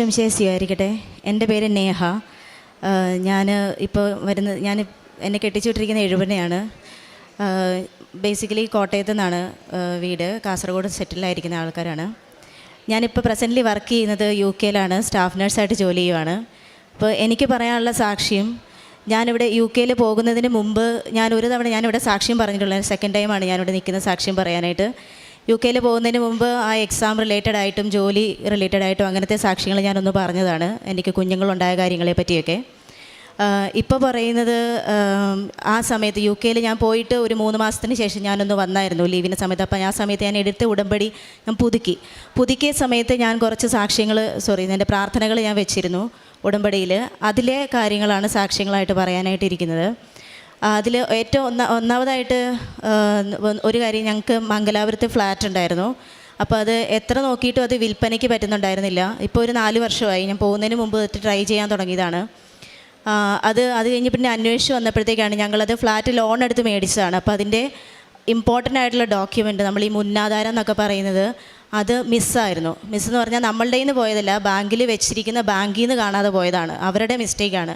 ഈശോംശയെ സ്വീകരിക്കട്ടെ. എന്റെ പേര് നേഹ. ഞാൻ ഇപ്പോൾ വരുന്നത് ഞാൻ എന്നെ കെട്ടിച്ചുവിട്ടിരിക്കുന്ന എഴുപനയാണ് ബേസിക്കലി കോട്ടയത്തു നിന്നാണ് വീട്. കാസർഗോഡ് സെറ്റിലായിരിക്കുന്ന ആൾക്കാരാണ്. ഞാനിപ്പോൾ പ്രസന്റ്ലി വർക്ക് ചെയ്യുന്നത് യു കെയിലാണ്. സ്റ്റാഫ് നഴ്സായിട്ട് ജോലി ചെയ്യുവാണ്. അപ്പോൾ എനിക്ക് പറയാനുള്ള സാക്ഷ്യം ഞാനിവിടെ യു കെയിൽ പോകുന്നതിന് മുമ്പ് ഞാൻ ഒരു തവണ ഞാനിവിടെ സാക്ഷ്യം പറഞ്ഞിട്ടുള്ളത് സെക്കൻഡ് ടൈമാണ് ഞാനിവിടെ നിൽക്കുന്ന സാക്ഷ്യം പറയാനായിട്ട്. യു കെയിൽ പോകുന്നതിന് മുമ്പ് ആ എക്സാം റിലേറ്റഡ് ആയിട്ടും ജോലി റിലേറ്റഡ് ആയിട്ടും അങ്ങനത്തെ സാക്ഷ്യങ്ങൾ ഞാനൊന്ന് പറഞ്ഞതാണ്. എനിക്ക് കുഞ്ഞുങ്ങളുണ്ടായ കാര്യങ്ങളെ പറ്റിയൊക്കെ. ഇപ്പോൾ പറയുന്നത് ആ സമയത്ത് യു കെയിൽ ഞാൻ പോയിട്ട് ഒരു മൂന്ന് മാസത്തിന് ശേഷം ഞാനൊന്ന് വന്നായിരുന്നു. ലീവിന്റെ സമയത്ത്. അപ്പോൾ ആ സമയത്ത് ഞാൻ എടുത്ത ഉടമ്പടി ഞാൻ പുതുക്കി. പുതുക്കിയ സമയത്ത് ഞാൻ കുറച്ച് സാക്ഷ്യങ്ങൾ സോറി എന്റെ പ്രാർത്ഥനകൾ ഞാൻ വെച്ചിരുന്നു ഉടമ്പടിയിൽ അതിലെ കാര്യങ്ങളാണ് സാക്ഷ്യങ്ങളായിട്ട് പറയാനായിട്ട് ഇരിക്കുന്നത് അതിൽ ഏറ്റവും ഒന്ന ഒന്നാമതായിട്ട് ഒരു കാര്യം ഞങ്ങൾക്ക് മംഗലാപുരത്ത് ഫ്ലാറ്റ് ഉണ്ടായിരുന്നു. അപ്പോൾ അത് എത്ര നോക്കിയിട്ടും അത് വിൽപ്പനയ്ക്ക് പറ്റുന്നുണ്ടായിരുന്നില്ല. ഇപ്പോൾ ഒരു നാല് വർഷമായി. ഞാൻ പോകുന്നതിന് മുമ്പ് ട്രൈ ചെയ്യാൻ തുടങ്ങിയതാണ്. അത് അത് കഴിഞ്ഞ് പിന്നെ അന്വേഷിച്ച് വന്നപ്പോഴത്തേക്കാണ് ഞങ്ങളത് ഫ്ലാറ്റ് ലോൺ എടുത്ത് മേടിച്ചതാണ്. അപ്പോൾ അതിന്റെ ഇമ്പോർട്ടന്റ് ആയിട്ടുള്ള ഡോക്യുമെന്റ് നമ്മൾ ഈ മുന്നാധാരം എന്നൊക്കെ പറയുന്നത് അത് മിസ്സായിരുന്നു മിസ്സെന്ന് പറഞ്ഞാൽ നമ്മളുടെ നിന്ന് പോയതല്ല ബാങ്കിൽ വെച്ചിരിക്കുന്ന ബാങ്കിൽ നിന്ന് കാണാതെ പോയതാണ്. അവരുടെ മിസ്റ്റേക്കാണ്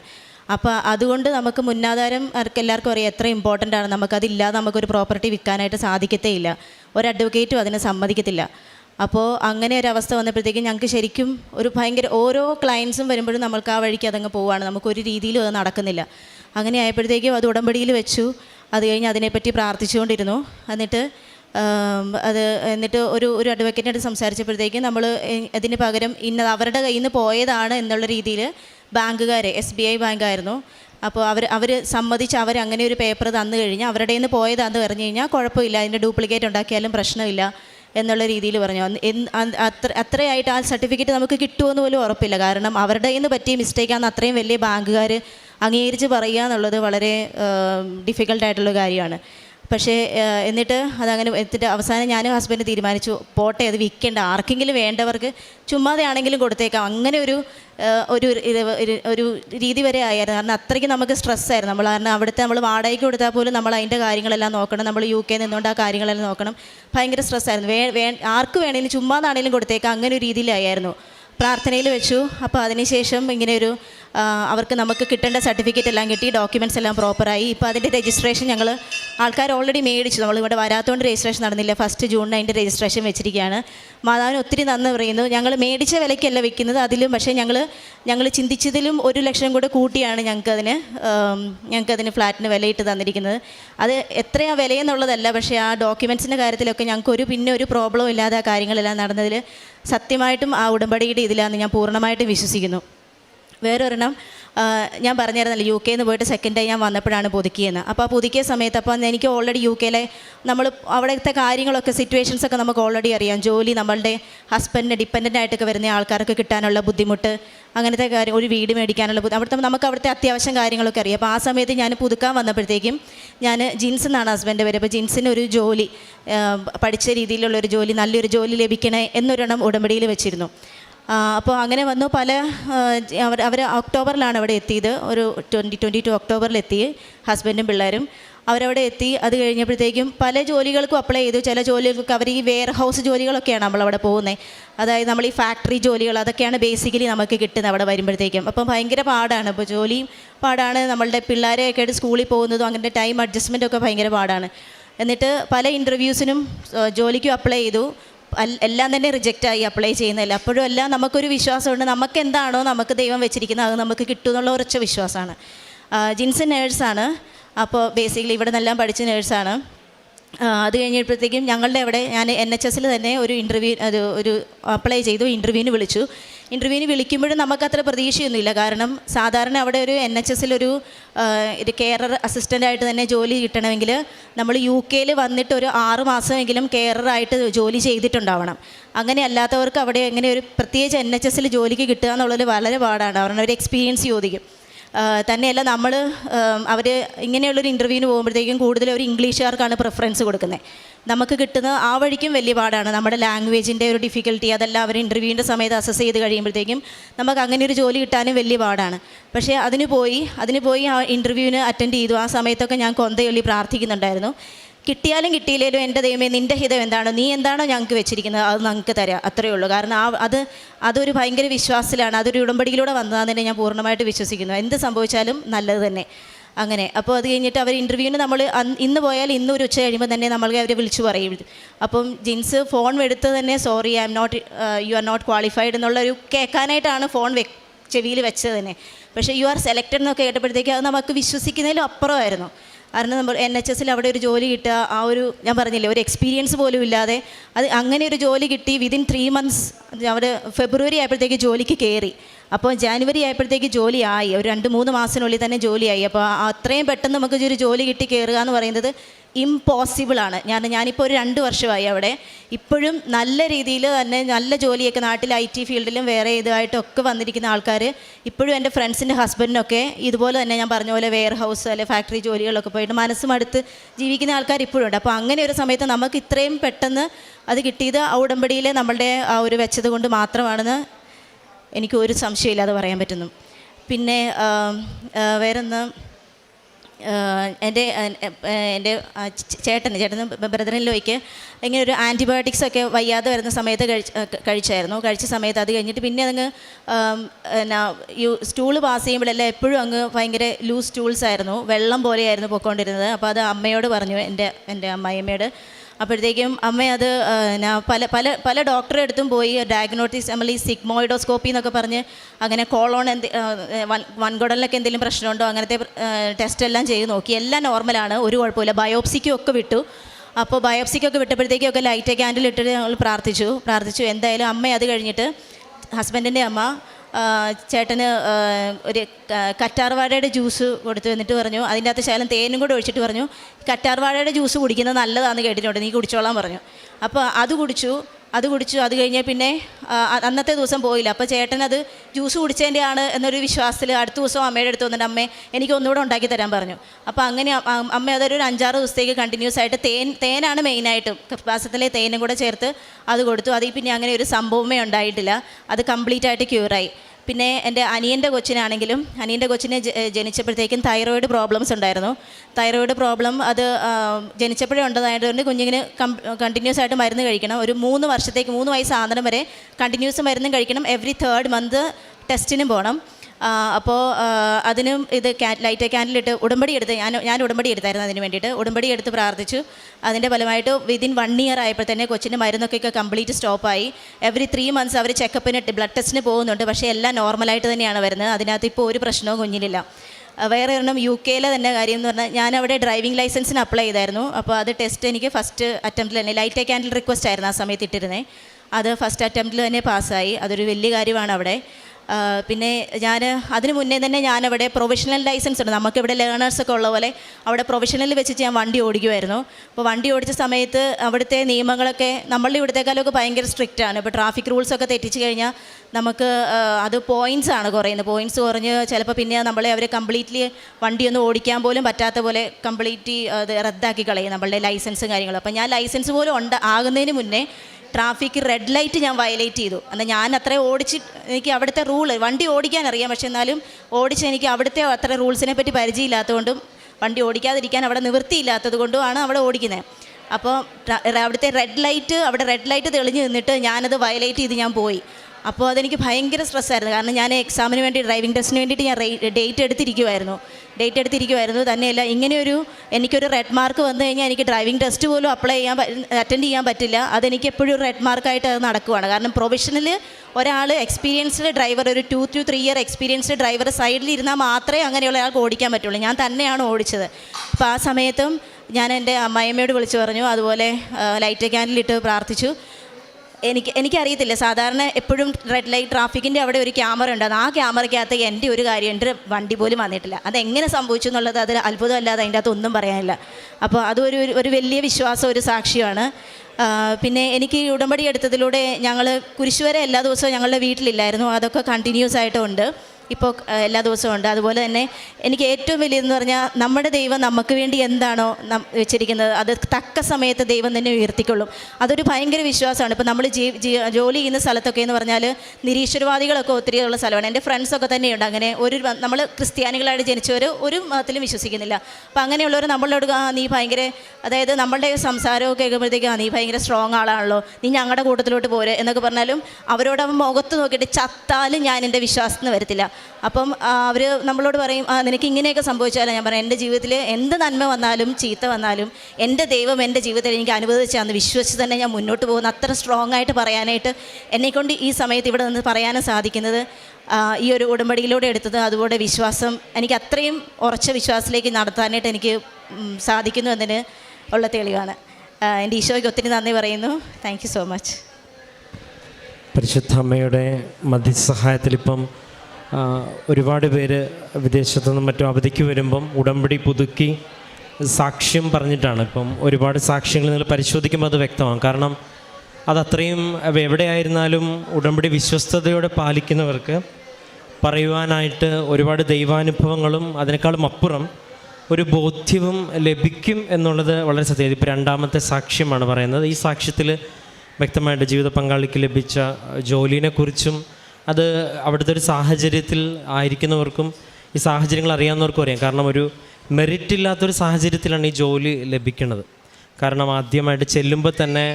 അപ്പോൾ അതുകൊണ്ട് നമുക്ക് മുന്നാധാരം എല്ലാവർക്കും അറിയാം എത്ര ഇമ്പോർട്ടന്റ് ആണ്. നമുക്കതില്ലാതെ നമുക്കൊരു പ്രോപ്പർട്ടി വിൽക്കാനായിട്ട് സാധിക്കത്തേ ഇല്ല ഒരു അഡ്വക്കേറ്റും അതിനെ സമ്മതിക്കത്തില്ല. അപ്പോൾ അങ്ങനെ ഒരു അവസ്ഥ വന്നപ്പോഴത്തേക്കും ഞങ്ങൾക്ക് ശരിക്കും ഒരു ഭയങ്കര ഓരോ ക്ലയൻസും വരുമ്പോഴും നമ്മൾക്ക് ആ വഴിക്ക് അതങ്ങ് പോവുകയാണ് നമുക്കൊരു രീതിയിലും അത് നടക്കുന്നില്ല. അങ്ങനെ ആയപ്പോഴത്തേക്കും അത് ഉടമ്പടിയിൽ വെച്ചു. അത് കഴിഞ്ഞ് അതിനെപ്പറ്റി പ്രാർത്ഥിച്ചുകൊണ്ടിരുന്നു. എന്നിട്ട് അത് എന്നിട്ട് ഒരു ഒരു അഡ്വക്കേറ്റിനായിട്ട് സംസാരിച്ചപ്പോഴത്തേക്കും നമ്മൾ അതിന് പകരം ഇന്നത് അവരുടെ കയ്യിൽ നിന്ന് പോയതാണ് എന്നുള്ള രീതിയിൽ ബാങ്കുകാരെ എസ് ബി ഐ ബാങ്കായിരുന്നു. അപ്പോൾ അവർ അവർ സമ്മതിച്ച് അവർ അങ്ങനെ ഒരു പേപ്പർ തന്നു കഴിഞ്ഞാൽ അവരുടെ നിന്ന് പോയതാന്ന് പറഞ്ഞു കഴിഞ്ഞാൽ കുഴപ്പമില്ല അതിന്റെ ഡ്യൂപ്ലിക്കേറ്റ് ഉണ്ടാക്കിയാലും പ്രശ്നമില്ല എന്നുള്ള രീതിയിൽ പറഞ്ഞു. അത്ര അത്രയായിട്ട് ആ സർട്ടിഫിക്കറ്റ് നമുക്ക് കിട്ടുമെന്ന് പോലും ഉറപ്പില്ല. കാരണം അവരുടെ നിന്ന് പറ്റിയ മിസ്റ്റേക്കാണെന്ന് അത്രയും വലിയ ബാങ്കുകാർ അംഗീകരിച്ച് പറയുക എന്നുള്ളത് വളരെ ഡിഫിക്കൽട്ടായിട്ടുള്ള കാര്യമാണ്. പക്ഷേ എന്നിട്ട് അതങ്ങനെ എന്നിട്ട് അവസാനം ഞാനും ഹസ്ബൻഡ് തീരുമാനിച്ചു പോട്ടെ അത് വിൽക്കേണ്ട. ആർക്കെങ്കിലും വേണ്ടവർക്ക് ചുമ്മാതെ ആണെങ്കിലും കൊടുത്തേക്കാം. അങ്ങനെ ഒരു ഒരു ഒരു- രീതി വരെ ആയിരുന്നു. കാരണം അത്രയ്ക്ക് നമുക്ക് സ്ട്രെസ്സായിരുന്നു നമ്മൾ കാരണം അവിടുത്തെ നമ്മൾ വാടകയ്ക്ക് കൊടുത്താൽ പോലും നമ്മൾ അതിന്റെ കാര്യങ്ങളെല്ലാം നോക്കണം. നമ്മൾ യു കെ നിന്നുകൊണ്ട് ആ കാര്യങ്ങളെല്ലാം നോക്കണം. ഭയങ്കര സ്ട്രെസ്സായിരുന്നു വേ വേ ആർക്ക് വേണമെങ്കിലും ചുമ്മാതാണെങ്കിലും കൊടുത്തേക്കാം. അങ്ങനെ ഒരു രീതിയിലായിരുന്നു. പ്രാർത്ഥനയിൽ വെച്ചു. അപ്പോൾ അതിനുശേഷം ഇങ്ങനെ ഒരു അവർക്ക് നമുക്ക് കിട്ടേണ്ട സർട്ടിഫിക്കറ്റ് എല്ലാം കിട്ടി ഡോക്യുമെന്റ്സ് എല്ലാം പ്രോപ്പറായി ഇപ്പോൾ അതിന്റെ രജിസ്ട്രേഷൻ ഞങ്ങൾ ആൾക്കാർ ഓൾറെഡി മേടിച്ചു. നമ്മൾ ഇവിടെ വരാത്തതുകൊണ്ട് രജിസ്ട്രേഷൻ നടന്നില്ല. ഫസ്റ്റ് ജൂണിന് അതിന്റെ രജിസ്ട്രേഷൻ വെച്ചിരിക്കുകയാണ്. മാതാവിന് ഒത്തിരി നന്ദി പറയുന്നു. ഞങ്ങൾ മേടിച്ച വിലയ്ക്കല്ല വിൽക്കുന്നത് അതിലും പക്ഷേ ഞങ്ങൾ ഞങ്ങൾ ചിന്തിച്ചതിലും ഒരു ലക്ഷം കൂടെ കൂട്ടിയാണ് ഞങ്ങൾക്കതിന് ഞങ്ങൾക്കതിന് ഫ്ലാറ്റിന് വിലയിട്ട് തന്നിരിക്കുന്നത്. അത് എത്രയാണ് വിലയെന്നുള്ളതല്ല പക്ഷേ ആ ഡോക്യുമെന്റ്സിന്റെ കാര്യത്തിലൊക്കെ ഞങ്ങൾക്ക് ഒരു പിന്നെ ഒരു പ്രോബ്ലം ഇല്ലാതെ ആ കാര്യങ്ങളെല്ലാം നടന്നതിൽ സത്യമായിട്ടും ആ ഉടമ്പടിയുടെ ഇതിലാണെന്ന് ഞാൻ പൂർണമായിട്ടും വിശ്വസിക്കുന്നു. വേറൊരെണ്ണം ഞാൻ പറഞ്ഞായിരുന്നല്ലോ യു കെയിൽ നിന്ന് പോയിട്ട് സെക്കൻഡ് ടൈം ഞാൻ വന്നപ്പോഴാണ് പുതുക്കിയെന്ന്. അപ്പോൾ ആ പുതുക്കിയ സമയത്ത് അപ്പോൾ എനിക്ക് ഓൾറെഡി യു കെയിലെ നമ്മൾ അവിടുത്തെ കാര്യങ്ങളൊക്കെ സിറ്റുവേഷൻസ് ഒക്കെ നമുക്ക് ഓൾറെഡി അറിയാം. ജോലി നമ്മളുടെ ഹസ്ബൻഡിന് ഡിപ്പെൻഡന്റ് ആയിട്ടൊക്കെ വരുന്ന ആൾക്കാർക്ക് കിട്ടാനുള്ള ബുദ്ധിമുട്ട് അങ്ങനത്തെ കാര്യം ഒരു വീട് മേടിക്കാനുള്ള ബുദ്ധി അവിടുത്തെ നമുക്ക് അവിടുത്തെ അത്യാവശ്യം കാര്യങ്ങളൊക്കെ അറിയാം. അപ്പോൾ ആ സമയത്ത് ഞാൻ പുതുക്കാൻ വന്നപ്പോഴത്തേക്കും ഞാൻ ജിൻസ് എന്നാണ് ഹസ്ബൻഡ് വരെ അപ്പോൾ ജിൻസിന് ഒരു ജോലി പഠിച്ച രീതിയിലുള്ള ഒരു ജോലി നല്ലൊരു ജോലി ലഭിക്കണേ എന്നൊരെണ്ണം ഉടമ്പടിയിൽ വെച്ചിരുന്നു. അപ്പോൾ അങ്ങനെ വന്നു. പല അവർ അവർ ഒക്ടോബറിലാണ് അവിടെ എത്തിയത്. ഒരു ട്വന്റി ട്വന്റി ടു ഒക്ടോബറിൽ എത്തി ഹസ്ബൻഡും പിള്ളേരും. അവരവിടെ എത്തി. അത് കഴിഞ്ഞപ്പോഴത്തേക്കും പല ജോലികൾക്കും അപ്ലൈ ചെയ്തു. ചില ജോലികൾക്ക് അവർ ഈ വെയർ ഹൗസ് ജോലികളൊക്കെയാണ് നമ്മളവിടെ പോകുന്നത് അതായത് നമ്മൾ ഈ ഫാക്ടറി ജോലികൾ അതൊക്കെയാണ് ബേസിക്കലി നമുക്ക് കിട്ടുന്നത് അവിടെ വരുമ്പോഴത്തേക്കും. അപ്പം ഭയങ്കര പാടാണ്. ഇപ്പോൾ ജോലിയും പാടാണ്. നമ്മളുടെ പിള്ളേരെയൊക്കെ ആയിട്ട് സ്കൂളിൽ പോകുന്നതും അങ്ങനെ ടൈം അഡ്ജസ്റ്റ്മെന്റൊക്കെ ഭയങ്കര പാടാണ്. എന്നിട്ട് പല ഇന്റർവ്യൂസിനും ജോലിക്കും അപ്ലൈ ചെയ്തു. എല്ലാം തന്നെ റിജക്റ്റ് ആയി അപ്ലൈ ചെയ്യുന്നില്ല അപ്പോഴും എല്ലാം നമുക്കൊരു വിശ്വാസമുണ്ട്. നമുക്ക് എന്താണോ നമുക്ക് ദൈവം വെച്ചിരിക്കുന്നത് അത് നമുക്ക് കിട്ടും എന്നുള്ള ഉറച്ച വിശ്വാസമാണ്. ജിൻസ് നേഴ്സാണ്. അപ്പോൾ ബേസിക്കലി ഇവിടെ നിന്നെല്ലാം പഠിച്ച നേഴ്സാണ്. അത് കഴിഞ്ഞപ്പോഴത്തേക്കും ഞങ്ങളുടെ അവിടെ ഞാൻ എൻ എച്ച് എസിൽ തന്നെ ഒരു ഇന്റർവ്യൂ അത് ഒരു അപ്ലൈ ചെയ്തു ഇന്റർവ്യൂവിന് വിളിച്ചു. ഇന്റർവ്യൂവിന് വിളിക്കുമ്പോഴും നമുക്കത്ര പ്രതീക്ഷയൊന്നുമില്ല. കാരണം സാധാരണ അവിടെ ഒരു എൻ എച്ച് എസിലൊരു ഒരു കെയറർ അസിസ്റ്റന്റായിട്ട് തന്നെ ജോലി കിട്ടണമെങ്കിൽ നമ്മൾ യു കെയിൽ വന്നിട്ട് ഒരു ആറ് മാസമെങ്കിലും കെയററായിട്ട് ജോലി ചെയ്തിട്ടുണ്ടാവണം. അങ്ങനെ അല്ലാത്തവർക്ക് അവിടെ എങ്ങനെ ഒരു പ്രത്യേകിച്ച് എൻ എച്ച് എസിൽ ജോലിക്ക് കിട്ടുക എന്നുള്ളത് വളരെ പാടാണ്. അവരുടെ ഒരു എക്സ്പീരിയൻസ് ചോദിക്കും. തന്നെയല്ല നമ്മൾ അവർ ഇങ്ങനെയുള്ളൊരു ഇന്റർവ്യൂവിന് പോകുമ്പോഴത്തേക്കും കൂടുതൽ ഒരു ഇംഗ്ലീഷുകാർക്കാണ് പ്രിഫറൻസ് കൊടുക്കുന്നത് നമുക്ക് കിട്ടുന്ന ആ വഴിക്കും വലിയ പാടാണ്. നമ്മുടെ ലാംഗ്വേജിന്റെ ഒരു ഡിഫിക്കൽട്ടി അതെല്ലാം അവർ ഇന്റർവ്യൂവിന്റെ സമയത്ത് അസസ് ചെയ്ത് കഴിയുമ്പോഴത്തേക്കും നമുക്ക് അങ്ങനെ ഒരു ജോലി കിട്ടാനും വലിയ പാടാണ്. പക്ഷേ അതിന് പോയി അതിന് പോയി ആ ഇന്റർവ്യൂവിന് അറ്റൻഡ് ചെയ്തു. ആ സമയത്തൊക്കെ ഞാൻ കൊന്തയൊള്ളി പ്രാർത്ഥിക്കുന്നുണ്ടായിരുന്നു. കിട്ടിയാലും കിട്ടിയില്ലേലും എന്റെ ദൈവമേ നിന്റെ ഹിതം എന്താണോ? നീ എന്താണോ ഞങ്ങൾക്ക് വെച്ചിരിക്കുന്നത് അത് ഞങ്ങൾക്ക് തരാം. അത്രയേ ഉള്ളൂ. കാരണം ആ അത് അതൊരു ഭയങ്കര വിശ്വാസത്തിലാണ്. അതൊരു ഉടമ്പടിയിലൂടെ വന്നതാന്ന് തന്നെ ഞാൻ പൂർണമായിട്ട് വിശ്വസിക്കുന്നു. എന്ത് സംഭവിച്ചാലും നല്ലത് തന്നെ. അങ്ങനെ. അപ്പോൾ അത് കഴിഞ്ഞിട്ട് അവർ ഇന്റർവ്യൂവിന് നമ്മൾ ഇന്ന് പോയാൽ ഇന്ന് ഒരു ഉച്ച കഴിയുമ്പോൾ തന്നെ നമ്മൾക്ക് അവരെ വിളിച്ചു പറയും. അപ്പം ജിൻസ് ഫോൺ എടുത്ത് തന്നെ sorry I'm not you are not qualified എന്നുള്ളൊരു കേൾക്കാനായിട്ടാണ് ഫോൺ വെ ചെവിയിൽ വെച്ചത് തന്നെ. പക്ഷേ യു ആർ സെലക്റ്റഡ് എന്നൊക്കെ കേട്ടപ്പോഴത്തേക്ക് അത് നമുക്ക് വിശ്വസിക്കുന്നതിലും അപ്പുറമായിരുന്നു. കാരണം നമ്മൾ എൻ എച്ച് എസിൽ അവിടെ ഒരു ജോലി കിട്ടുക ആ ഒരു ഞാൻ പറഞ്ഞില്ലേ ഒരു എക്സ്പീരിയൻസ് പോലും ഇല്ലാതെ അത് അങ്ങനെ ഒരു ജോലി കിട്ടി വിതിൻ ത്രീ മന്ത്സ് അവിടെ ഫെബ്രുവരി ആയപ്പോഴത്തേക്ക് ജോലിക്ക് കയറി അപ്പോൾ ജാനുവരി ആയപ്പോഴത്തേക്ക് ജോലി ആയി ഒരു രണ്ട് മൂന്ന് മാസത്തിനുള്ളിൽ തന്നെ ജോലിയായി. അപ്പോൾ അത്രയും പെട്ടെന്ന് നമുക്ക് ഒരു ജോലി കിട്ടി കയറുക എന്ന് പറയുന്നത് ഇമ്പോസിബിളാണ് ഞാൻ ഞാനിപ്പോൾ ഒരു രണ്ട് വർഷമായി അവിടെ. ഇപ്പോഴും നല്ല രീതിയിൽ തന്നെ നല്ല ജോലിയൊക്കെ നാട്ടിൽ ഐ ടി ഫീൽഡിലും വേറെ ഇതുമായിട്ടൊക്കെ വന്നിരിക്കുന്ന ആൾക്കാർ ഇപ്പോഴും എന്റെ ഫ്രണ്ട്സിന്റെ ഹസ്ബൻഡിനൊക്കെ ഇതുപോലെ തന്നെ ഞാൻ പറഞ്ഞ പോലെ വെയർ ഹൗസ് അല്ലെ ഫാക്ടറി ജോലികളൊക്കെ പോയിട്ട് മനസ്സും അടുത്ത് ജീവിക്കുന്ന ആൾക്കാർ ഇപ്പോഴും ഉണ്ട്. അപ്പോൾ അങ്ങനെ ഒരു സമയത്ത് നമുക്ക് ഇത്രയും പെട്ടെന്ന് അത് കിട്ടിയത് ആ ഉടമ്പടിയിലെ നമ്മളുടെ ആ ഒരു വെച്ചത് കൊണ്ട് മാത്രമാണെന്ന് എനിക്ക് ഒരു സംശയമില്ലാതെ പറയാൻ പറ്റുന്നു. പിന്നെ വേറൊന്ന് എന്റെ എന്റെ ചേട്ടന് ചേട്ടന് ബ്രദറിനിലോയ്ക്ക് ഇങ്ങനെ ഒരു ആന്റിബയോട്ടിക്സ് ഒക്കെ വയ്യാതെ വരുന്ന സമയത്ത് കഴിച്ച് കഴിച്ചായിരുന്നു. കഴിച്ച സമയത്ത് അത് കഴിഞ്ഞിട്ട് പിന്നെ അതങ്ങ് എന്നാ യു സ്റ്റൂൾ പാസ് ചെയ്യുമ്പോഴെല്ലാം എപ്പോഴും അങ്ങ് ഭയങ്കര ലൂസ് സ്റ്റൂൾസ് ആയിരുന്നു വെള്ളം പോലെയായിരുന്നു പൊയ്ക്കൊണ്ടിരുന്നത് അപ്പോൾ അത് അമ്മയോട് പറഞ്ഞു എന്റെ എന്റെ അമ്മായിയമ്മയോട്. അപ്പോഴത്തേക്കും അമ്മ അത് എന്നാ പല പല പല ഡോക്ടറെ അടുത്തും പോയി ഡയഗ്നോട്ടിസ് നമ്മൾ ഈ സിഗ്മോയിഡോസ്കോപ്പി എന്നൊക്കെ പറഞ്ഞ് അങ്ങനെ കോളോൺ എന്ത് വൻകുടലിനൊക്കെ എന്തെങ്കിലും പ്രശ്നമുണ്ടോ അങ്ങനത്തെ ടെസ്റ്റ് എല്ലാം ചെയ്ത് നോക്കി. എല്ലാം നോർമലാണ് ഒരു കുഴപ്പമില്ല. ബയോപ്സിക്കും ഒക്കെ വിട്ടു. അപ്പോൾ ബയോപ്സിക്കൊക്കെ വിട്ടപ്പോഴത്തേക്കൊക്കെ ലൈറ്റ് ക്യാൻഡിൽ ഇട്ടിട്ട് ഞങ്ങൾ പ്രാർത്ഥിച്ചു. പ്രാർത്ഥിച്ചു എന്തായാലും അമ്മ അത് കഴിഞ്ഞിട്ട് ഹസ്ബൻഡിന്റെ അമ്മ ചേട്ടന് ഒരു കറ്റാർവാഴയുടെ ജ്യൂസ് കൊടുത്തു എന്നിട്ട് പറഞ്ഞു. അതിന്റെ അകത്ത് ശകലം തേനും കൂടെ ഒഴിച്ചിട്ട് പറഞ്ഞു കറ്റാർവാഴയുടെ ജ്യൂസ് കുടിക്കുന്നത് നല്ലതാണെന്ന് കേട്ടിട്ടുണ്ട് നീ കുടിച്ചോളാൻ പറഞ്ഞു. അപ്പോൾ അത് കുടിച്ചു അത് കുടിച്ചു അത് കഴിഞ്ഞ് പിന്നെ അന്നത്തെ ദിവസം പോയില്ല. അപ്പോൾ ചേട്ടൻ അത് ജ്യൂസ് കുടിച്ചതിന്റെ ആണ് എന്നൊരു വിശ്വാസത്തിൽ അടുത്ത ദിവസം അമ്മയുടെ അടുത്ത് വന്നിട്ട് അമ്മേ എനിക്ക് ഒന്നുകൂടെ ഉണ്ടാക്കി തരാൻ പറഞ്ഞു. അപ്പോൾ അങ്ങനെ അമ്മ അതൊരു അഞ്ചാറ് ദിവസത്തേക്ക് കണ്ടിന്യൂസ് ആയിട്ട് തേൻ തേനാണ് മെയിനായിട്ടും കപ്പാസത്തിലെ തേനും കൂടെ ചേർത്ത് അത് കൊടുത്തു. അതിൽ പിന്നെ അങ്ങനെ ഒരു സംഭവമേ ഉണ്ടായിട്ടില്ല. അത് കംപ്ലീറ്റ് ആയിട്ട് ക്യൂറായി പിന്നെ എന്റെ അനിയന്റെ കൊച്ചിനാണെങ്കിലും അനിയന്റെ കൊച്ചിനെ ജനിച്ചപ്പോഴത്തേക്കും തൈറോയിഡ് പ്രോബ്ലംസ് ഉണ്ടായിരുന്നു. തൈറോയിഡ് പ്രോബ്ലം അത് ജനിച്ചപ്പോഴേ ഉണ്ടതായതുകൊണ്ട് കുഞ്ഞിന് കണ്ടിന്യൂസ് ആയിട്ട് മരുന്ന് കഴിക്കണം. ഒരു മൂന്ന് വർഷത്തേക്ക് മൂന്ന് വയസ്സ് ആകുന്നതിനും വരെ കണ്ടിന്യൂസ് മരുന്നും കഴിക്കണം. എവറി തേർഡ് മന്ത് ടെസ്റ്റിനും പോകണം അപ്പോൾ അതിനും ഇത് ലൈറ്റ് ക്യാൻഡിലിട്ട് ഉടമ്പടി എടുത്ത് ഞാൻ ഞാൻ ഉടമ്പടി എടുത്തായിരുന്നു അതിന് വേണ്ടിയിട്ട്. ഉടമ്പടി എടുത്ത് പ്രാർത്ഥിച്ചു. അതിന്റെ ഫലമായിട്ട് വിതിൻ വൺ ഇയർ ആയപ്പോൾ തന്നെ കൊച്ചിന്റെ മരുന്നൊക്കെ കംപ്ലീറ്റ് സ്റ്റോപ്പായി എവറി ത്രീ മന്ത്സ് അവർ ചെക്കപ്പിന് ബ്ലഡ് ടെസ്റ്റിന് പോകുന്നുണ്ട്. പക്ഷേ എല്ലാം നോർമലായിട്ട് തന്നെയാണ് വരുന്നത്. അതിനകത്ത് ഇപ്പോൾ ഒരു പ്രശ്നവും കുഞ്ഞിനില്ല. ആ, വേറെ ഒരെണ്ണം യു കെയിലെ തന്നെ കാര്യം എന്ന് പറഞ്ഞാൽ ഞാൻ അവിടെ ഡ്രൈവിംഗ് ലൈസൻസിന് അപ്ലൈ ചെയ്തായിരുന്നു. അപ്പോൾ അത് ടെസ്റ്റ് എനിക്ക് ഫസ്റ്റ് അറ്റംപ്റ്റിൽ തന്നെ ലൈറ്റ് ക്യാൻഡിൽ റിക്വസ്റ്റ് ആയിരുന്നു ആ സമയത്ത് ഇട്ടിരുന്നത് അത് ഫസ്റ്റ് അറ്റംപ്റ്റിൽ തന്നെ പാസ്സായി അതൊരു വലിയ കാര്യമാണ് അവിടെ. പിന്നെ ഞാൻ അതിന് മുന്നേ തന്നെ ഞാനവിടെ പ്രൊഫഷണൽ ലൈസൻസ് ഉണ്ട്. നമുക്കിവിടെ ലേണേഴ്സൊക്കെ ഉള്ള പോലെ അവിടെ പ്രൊഫഷണൽ വെച്ചിട്ട് ഞാൻ വണ്ടി ഓടിക്കുമായിരുന്നു അപ്പോൾ വണ്ടി ഓടിച്ച സമയത്ത് അവിടുത്തെ നിയമങ്ങളൊക്കെ നമ്മളുടെ ഇവിടുത്തേക്കാളൊക്കെ ഭയങ്കര സ്ട്രിക്റ്റ് ആണ്. ഇപ്പോൾ ട്രാഫിക് റൂൾസൊക്കെ തെറ്റിച്ച് കഴിഞ്ഞാൽ നമുക്ക് അത് പോയിന്റ്സ് ആണ് കുറയുന്നത്. പോയിന്റ്സ് കുറഞ്ഞ് ചിലപ്പോൾ പിന്നെ നമ്മളെ അവർ കംപ്ലീറ്റ്ലി വണ്ടിയൊന്നും ഓടിക്കാൻ പോലും പറ്റാത്ത പോലെ കംപ്ലീറ്റ്ലി അത് റദ്ദാക്കി കളയും നമ്മളുടെ ലൈസൻസും കാര്യങ്ങളും. അപ്പോൾ ഞാൻ ലൈസൻസ് പോലും ഉണ്ട് ആകുന്നതിന് മുന്നേ ട്രാഫിക് റെഡ് ലൈറ്റ് ഞാൻ വയലേറ്റ് ചെയ്തു. എന്നാൽ ഞാൻ അത്രയും ഓടിച്ച് എനിക്ക് അവിടുത്തെ റൂൾ വണ്ടി ഓടിക്കാൻ അറിയാം. പക്ഷെ എന്നാലും ഓടിച്ച് എനിക്ക് അവിടുത്തെ അത്ര റൂൾസിനെ പറ്റി പരിചയമില്ലാത്തതുകൊണ്ടും വണ്ടി ഓടിക്കാതിരിക്കാൻ അവിടെ നിവൃത്തിയില്ലാത്തത് കൊണ്ടുമാണ് അവിടെ ഓടിക്കുന്നത് അപ്പോൾ അവിടുത്തെ റെഡ് ലൈറ്റ് അവിടെ റെഡ് ലൈറ്റ് തെളിഞ്ഞ് നിന്നിട്ട് ഞാനത് വയലേറ്റ് ചെയ്ത് ഞാൻ പോയി. അപ്പോൾ അതെനിക്ക് ഭയങ്കര സ്ട്രെസ്സായിരുന്നു കാരണം ഞാൻ എക്സാമിന് വേണ്ടി ഡ്രൈവിംഗ് ടെസ്റ്റിന് വേണ്ടിയിട്ട് ഞാൻ ഡേറ്റ് എടുത്തിരിക്കുമായിരുന്നു ഡേറ്റ് എടുത്തിരിക്കുമായിരുന്നു തന്നെയല്ല ഇങ്ങനെയൊരു എനിക്കൊരു റെഡ് മാർക്ക് വന്നു കഴിഞ്ഞാൽ എനിക്ക് ഡ്രൈവിംഗ് ടെസ്റ്റ് പോലും അപ്ലൈ ചെയ്യാൻ അറ്റൻഡ് ചെയ്യാൻ പറ്റില്ല. അതെനിക്ക് എപ്പോഴും ഒരു റെഡ് മാർക്കായിട്ട് അത് നടക്കുവാണ്. കാരണം പ്രൊഫഷണൽ ഒരാൾ എക്സ്പീരിയൻസ്ഡ് ഡ്രൈവർ ഒരു two two three year experienced driver സൈഡിൽ ഇരുന്നാൽ മാത്രമേ അങ്ങനെയുള്ള ആൾക്ക് ഓടിക്കാൻ പറ്റുള്ളൂ. ഞാൻ തന്നെയാണ് ഓടിച്ചത്. അപ്പോൾ ആ സമയത്തും ഞാൻ എന്റെ അമ്മായിയമ്മയോട് വിളിച്ചു പറഞ്ഞു. അതുപോലെ ലൈറ്റ് ക്യാൻഡിലിട്ട് പ്രാർത്ഥിച്ചു. എനിക്ക് എനിക്കറിയത്തില്ല. സാധാരണ എപ്പോഴും റെഡ് ലൈറ്റ് ട്രാഫിക്കിന്റെ അവിടെ ഒരു ക്യാമറ ഉണ്ട്. ആ ക്യാമറയ്ക്കകത്ത് എന്റെ ഒരു കാര്യം എന്റെ വണ്ടി പോലും വന്നിട്ടില്ല. അതെങ്ങനെ സംഭവിച്ചു എന്നുള്ളത് അതിൽ അത്ഭുതമല്ലാതെ അതിന്റെ അകത്ത് ഒന്നും പറയാനില്ല. അപ്പോൾ അതൊരു ഒരു- ഒരു വലിയ വിശ്വാസം ഒരു സാക്ഷിയാണ്. പിന്നെ എനിക്ക് ഉടമ്പടി എടുത്തതിലൂടെ ഞങ്ങൾ കുരിശുവരെ എല്ലാ ദിവസവും ഞങ്ങളുടെ വീട്ടിലില്ലായിരുന്നു. അതൊക്കെ കണ്ടിന്യൂസ് ആയിട്ടുണ്ട്. ഇപ്പോൾ എല്ലാ ദിവസവും ഉണ്ട്. അതുപോലെ തന്നെ എനിക്ക് ഏറ്റവും വലിയതെന്ന് പറഞ്ഞാൽ നമ്മുടെ ദൈവം നമുക്ക് വേണ്ടി എന്താണോ വെച്ചിരിക്കുന്നത് അത് തക്ക സമയത്ത് ദൈവം തന്നെ ഉയർത്തിക്കൊള്ളും. അതൊരു ഭയങ്കര വിശ്വാസമാണ്. ഇപ്പോൾ നമ്മൾ ജീ ജോലി ചെയ്യുന്ന സ്ഥലത്തൊക്കെ എന്ന് പറഞ്ഞാൽ നിരീശ്വരവാദികളൊക്കെ ഒത്തിരി ഉള്ള സ്ഥലമാണ്. എന്റെ ഫ്രണ്ട്സൊക്കെ തന്നെയുണ്ട്. അങ്ങനെ ഒരു നമ്മൾ ക്രിസ്ത്യാനികളായിട്ട് ജനിച്ചവർ ഒരു മതത്തിലും വിശ്വസിക്കുന്നില്ല. അപ്പോൾ അങ്ങനെയുള്ളവർ നമ്മളോട് ആ നീ ഭയങ്കര അതായത് നമ്മളുടെ സംസാരമൊക്കെ കേൾക്കുമ്പോഴത്തേക്കും ആ നീ ഭയങ്കര സ്ട്രോങ് ആളാണല്ലോ. നീ ഞങ്ങളുടെ കൂട്ടത്തിലോട്ട് പോരെ എന്നൊക്കെ പറഞ്ഞാലും അവരോട് മുഖത്ത് നോക്കിയിട്ട് ചത്താലും ഞാൻ എന്റെ വിശ്വാസത്തിന് വരത്തില്ല. അപ്പം അവർ നമ്മളോട് പറയും നിനക്ക് ഇങ്ങനെയൊക്കെ സംഭവിച്ചാലും? ഞാൻ പറയാം എന്റെ ജീവിതത്തിൽ എന്ത് നന്മ വന്നാലും ചീത്ത വന്നാലും എന്റെ ദൈവം എന്റെ ജീവിതത്തിൽ എനിക്ക് അനുവദിച്ചാന്ന് വിശ്വസിച്ച് തന്നെ ഞാൻ മുന്നോട്ട് പോകുന്ന അത്ര സ്ട്രോങ് ആയിട്ട് പറയാനായിട്ട് എന്നെക്കൊണ്ട് ഈ സമയത്ത് ഇവിടെ നിന്ന് പറയാനും സാധിക്കുന്നത്. ഈ ഒരു ഉടമ്പടിയിലൂടെ എടുത്തത് അതുപോലെ വിശ്വാസം എനിക്ക് അത്രയും ഉറച്ച വിശ്വാസത്തിലേക്ക് നടത്താനായിട്ട് എനിക്ക് സാധിക്കുന്നു എന്നതിന് ഉള്ള തെളിവാണ്. എന്റെ ഈശോയ്ക്ക് ഒത്തിരി നന്ദി പറയുന്നു. താങ്ക് സോ മച്ച് പരിശുദ്ധ അമ്മയുടെ മധ്യസഹായത്തിൽ ഇപ്പം ഒരുപാട് പേര് വിദേശത്തു നിന്നും മറ്റും അവധിക്ക് വരുമ്പം ഉടമ്പടി പുതുക്കി സാക്ഷ്യം പറഞ്ഞിട്ടാണ്. ഇപ്പം ഒരുപാട് സാക്ഷ്യങ്ങൾ നിങ്ങൾ പരിശോധിക്കുമ്പോൾ അത് വ്യക്തമാണ് കാരണം അതത്രയും എവിടെയായിരുന്നാലും ഉടമ്പടി വിശ്വസ്തയോടെ പാലിക്കുന്നവർക്ക് പറയുവാനായിട്ട് ഒരുപാട് ദൈവാനുഭവങ്ങളും അതിനേക്കാളും അപ്പുറം ഒരു ബോധ്യവും ലഭിക്കും എന്നുള്ളത് വളരെ സത്യം. ഇപ്പോൾ രണ്ടാമത്തെ സാക്ഷ്യമാണ് പറയുന്നത്. ഈ സാക്ഷ്യത്തിൽ വ്യക്തമായിട്ട് ജീവിത പങ്കാളിക്ക് ലഭിച്ച ജോലിനെക്കുറിച്ചും അത് അവിടുത്തെ ഒരു സാഹചര്യത്തിൽ ആയിരിക്കുന്നവർക്കും ഈ സാഹചര്യങ്ങൾ അറിയാവുന്നവർക്കും അറിയാം. കാരണം ഒരു മെറിറ്റ് ഇല്ലാത്തൊരു സാഹചര്യത്തിലാണ് ഈ ജോലി ലഭിക്കുന്നത്. കാരണം ആദ്യമായിട്ട് ചെല്ലുമ്പോൾ തന്നെ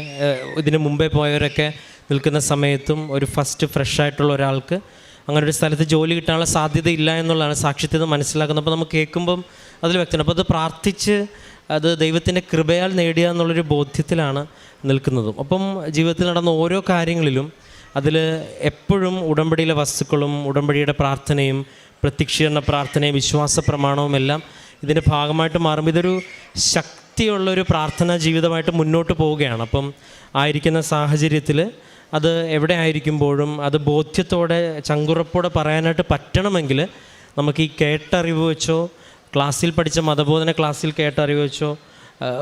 ഇതിന് മുമ്പേ പോയവരൊക്കെ നിൽക്കുന്ന സമയത്തും ഒരു ഫസ്റ്റ് ഫ്രഷ് ആയിട്ടുള്ള ഒരാൾക്ക് അങ്ങനെ ഒരു സ്ഥലത്ത് ജോലി കിട്ടാനുള്ള സാധ്യത ഇല്ല എന്നുള്ളതാണ് സാക്ഷ്യത്തിൽ നിന്ന് മനസ്സിലാക്കുന്നത്. അപ്പോൾ നമുക്ക് കേൾക്കുമ്പം അതിൽ വ്യക്തമാണ്. അപ്പോൾ അത് പ്രാർത്ഥിച്ച് അത് ദൈവത്തിന്റെ കൃപയാൽ നേടിയ എന്നുള്ളൊരു ബോധ്യത്തിലാണ് നിൽക്കുന്നതും. അപ്പം ജീവിതത്തിൽ നടന്ന ഓരോ കാര്യങ്ങളിലും അതിൽ എപ്പോഴും ഉടമ്പടിയിലെ വസ്തുക്കളും ഉടമ്പടിയുടെ പ്രാർത്ഥനയും പ്രത്യക്ഷീകരണ പ്രാർത്ഥനയും വിശ്വാസ പ്രമാണവും എല്ലാം ഇതിന്റെ ഭാഗമായിട്ട് മാറുമ്പോൾ ഇതൊരു ശക്തിയുള്ളൊരു പ്രാർത്ഥനാ ജീവിതമായിട്ട് മുന്നോട്ട് പോവുകയാണ്. അപ്പം ആയിരിക്കുന്ന സാഹചര്യത്തിൽ അത് എവിടെ ആയിരിക്കുമ്പോഴും അത് ബോധ്യത്തോടെ ചങ്കുറപ്പോടെ പറയാനായിട്ട് പറ്റണമെങ്കിൽ നമുക്ക് ഈ കേട്ടറിവ് വെച്ചോ ക്ലാസ്സിൽ പഠിച്ച മതബോധന ക്ലാസ്സിൽ കേട്ടറിവ് വെച്ചോ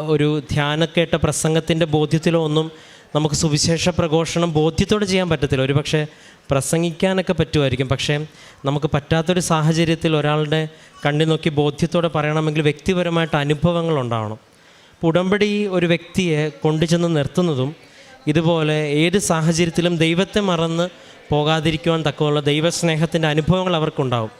ഒരു ധ്യാനക്കേട്ട പ്രസംഗത്തിന്റെ ബോധ്യത്തിലോ ഒന്നും നമുക്ക് സുവിശേഷ പ്രഘോഷണം ബോധ്യത്തോടെ ചെയ്യാൻ പറ്റത്തില്ല. ഒരു പക്ഷേ പ്രസംഗിക്കാനൊക്കെ പറ്റുമായിരിക്കും. പക്ഷേ നമുക്ക് പറ്റാത്തൊരു സാഹചര്യത്തിൽ ഒരാളുടെ കണ്ണി നോക്കി ബോധ്യത്തോടെ പറയണമെങ്കിൽ വ്യക്തിപരമായിട്ട് അനുഭവങ്ങൾ ഉണ്ടാവണം. ഉടമ്പടി ഒരു വ്യക്തിയെ കൊണ്ടുചെന്ന് നിർത്തുന്നതും ഇതുപോലെ ഏത് സാഹചര്യത്തിലും ദൈവത്തെ മറന്ന് പോകാതിരിക്കുവാൻ തക്കമുള്ള ദൈവസ്നേഹത്തിന്റെ അനുഭവങ്ങൾ അവർക്കുണ്ടാവും.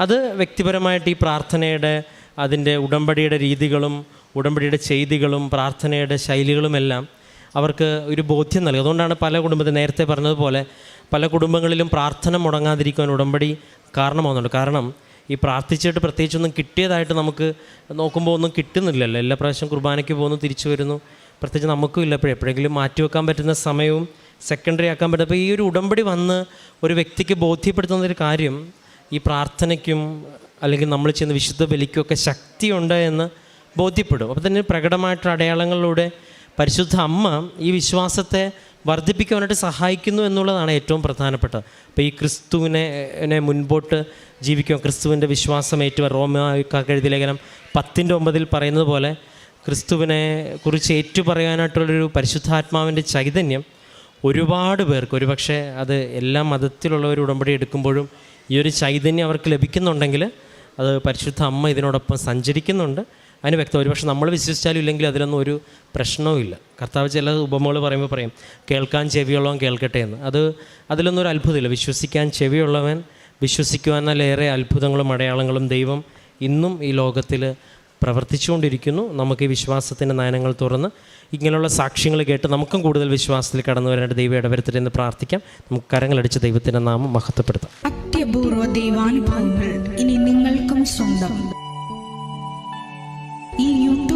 അത് വ്യക്തിപരമായിട്ട് ഈ പ്രാർത്ഥനയുടെ അതിന്റെ ഉടമ്പടിയുടെ രീതികളും ഉടമ്പടിയുടെ ചെയ്തികളും പ്രാർത്ഥനയുടെ ശൈലികളുമെല്ലാം അവർക്ക് ഒരു ബോധ്യം നൽകും. അതുകൊണ്ടാണ് പല കുടുംബത്തിൽ നേരത്തെ പറഞ്ഞതുപോലെ പല കുടുംബങ്ങളിലും പ്രാർത്ഥന മുടങ്ങാതിരിക്കുവാൻ ഉടമ്പടി കാരണമാകുന്നുണ്ട് കാരണം ഈ പ്രാർത്ഥിച്ചിട്ട് പ്രത്യേകിച്ചൊന്നും കിട്ടിയതായിട്ട് നമുക്ക് നോക്കുമ്പോൾ ഒന്നും കിട്ടുന്നില്ലല്ലോ. എല്ലാ പ്രാവശ്യം കുർബാനയ്ക്ക് പോകുന്നു തിരിച്ചു വരുന്നു. പ്രത്യേകിച്ച് നമുക്കും ഇല്ല. എപ്പോഴും എപ്പോഴെങ്കിലും മാറ്റി വെക്കാൻ പറ്റുന്ന സമയവും സെക്കൻഡറി ആക്കാൻ പറ്റും അപ്പോൾ ഈ ഒരു ഉടമ്പടി വന്ന് ഒരു വ്യക്തിക്ക് ബോധ്യപ്പെടുത്തുന്ന ഒരു കാര്യം ഈ പ്രാർത്ഥനയ്ക്കും അല്ലെങ്കിൽ നമ്മൾ ചെയ്യുന്ന വിശുദ്ധ ബലിക്കുമൊക്കെ ശക്തിയുണ്ട് എന്ന് ബോധ്യപ്പെടും. അപ്പോൾ തന്നെ പ്രകടമായിട്ടുള്ള അടയാളങ്ങളിലൂടെ പരിശുദ്ധ അമ്മ ഈ വിശ്വാസത്തെ വർദ്ധിപ്പിക്കുവാനായിട്ട് സഹായിക്കുന്നു എന്നുള്ളതാണ് ഏറ്റവും പ്രധാനപ്പെട്ടത്. അപ്പോൾ ഈ ക്രിസ്തുവിനെ മുൻപോട്ട് ജീവിക്കുക ക്രിസ്തുവിന്റെ വിശ്വാസം ഏറ്റവും റോമാക്കാർക്ക് എഴുതിയ ലേഖനം പത്തിന്റെ ഒമ്പതിൽ പറയുന്നത് പോലെ ക്രിസ്തുവിനെ കുറിച്ച് ഏറ്റുപറയാനായിട്ടുള്ളൊരു പരിശുദ്ധാത്മാവിന്റെ ചൈതന്യം ഒരുപാട് പേർക്ക് ഒരുപക്ഷെ അത് എല്ലാ മതത്തിലുള്ളവർ ഉടമ്പടി എടുക്കുമ്പോഴും ഈ ഒരു ചൈതന്യം അവർക്ക് ലഭിക്കുന്നുണ്ടെങ്കിൽ അത് പരിശുദ്ധ അമ്മ ഇതിനോടൊപ്പം സഞ്ചരിക്കുന്നുണ്ട്. അതിന് വ്യക്തം ഒരുപക്ഷെ നമ്മൾ വിശ്വസിച്ചാലും ഇല്ലെങ്കിൽ അതിലൊന്നും ഒരു പ്രശ്നവുമില്ല കർത്താവ് ചില ഉപമകൾ പറയുമ്പോൾ പറയും കേൾക്കാൻ ചെവിയുള്ളവൻ കേൾക്കട്ടെ എന്ന്. അത് അതിലൊന്നും ഒരു അത്ഭുതമില്ല. വിശ്വസിക്കാൻ ചെവിയുള്ളവൻ വിശ്വസിക്കുവാനേറെ അത്ഭുതങ്ങളും അടയാളങ്ങളും ദൈവം ഇന്നും ഈ ലോകത്തിൽ പ്രവർത്തിച്ചുകൊണ്ടിരിക്കുന്നു. നമുക്ക് ഈ വിശ്വാസത്തിന്റെ നയനങ്ങൾ തുറന്ന് ഇങ്ങനെയുള്ള സാക്ഷ്യങ്ങൾ കേട്ട് നമുക്കും കൂടുതൽ വിശ്വാസത്തിൽ കടന്നു വരാനായിട്ട് ദൈവം ഇടവരുത്തട്ടെ എന്ന് പ്രാർത്ഥിക്കാം. നമുക്ക് കരങ്ങളടിച്ച് ദൈവത്തിന്റെ നാമം മഹത്വപ്പെടുത്താം. അത്യപൂർവ ദൈവാനുഭവങ്ങൾ ഇനി നിങ്ങൾക്കും സ്വന്തം.